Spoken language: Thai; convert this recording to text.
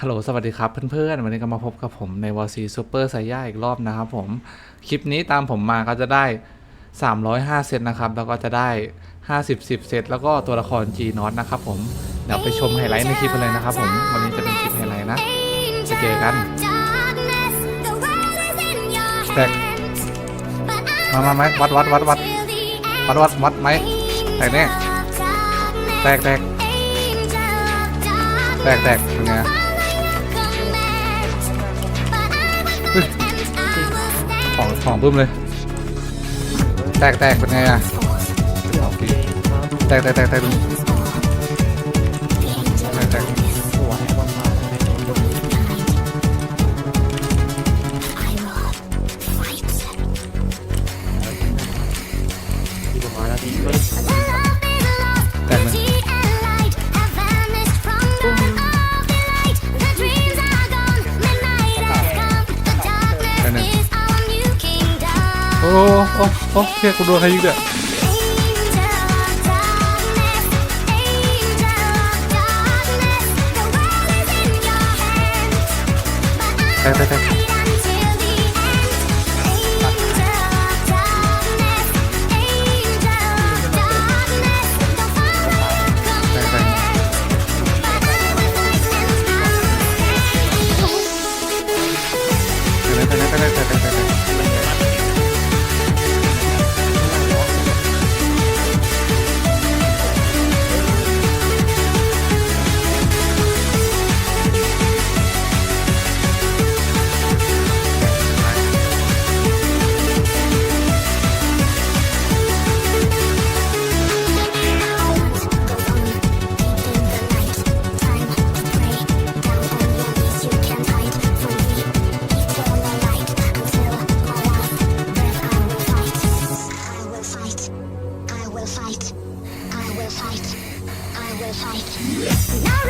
ฮัลโหล สวัสดีครับเพื่อนๆ วันนี้ก็มาพบกับผมในวอซีซูเปอร์ไซย่าอีกรอบนะครับผม คลิปนี้ตามผมมาก็จะได้ 305 เซตนะครับ แล้วก็จะได้ 50 10 เซต แล้วก็ตัวละคร G n o t นะครับผม เดี๋ยวไปชมไฮไลท์ในคลิปกันเลยนะครับผม วันนี้จะเป็นคลิปไฮไลท์นะ จะเจอกัน แตก มามาไหมวัดวัดวัดวัดวัดวัดวัดไหมแตกแน่แตกแตกแตกแตกเป็นไง ของของบึ้มเลย แตกแตกเป็นไงอะแตกแตกแตกแตก โอ้โอ้โอ้เฮีคกูโดนใครยิงเนี่ยแตกแตกแตกไปไหนไปไหนไปไหนไปไหนไปไหน fight. I will fight. I will fight. Now.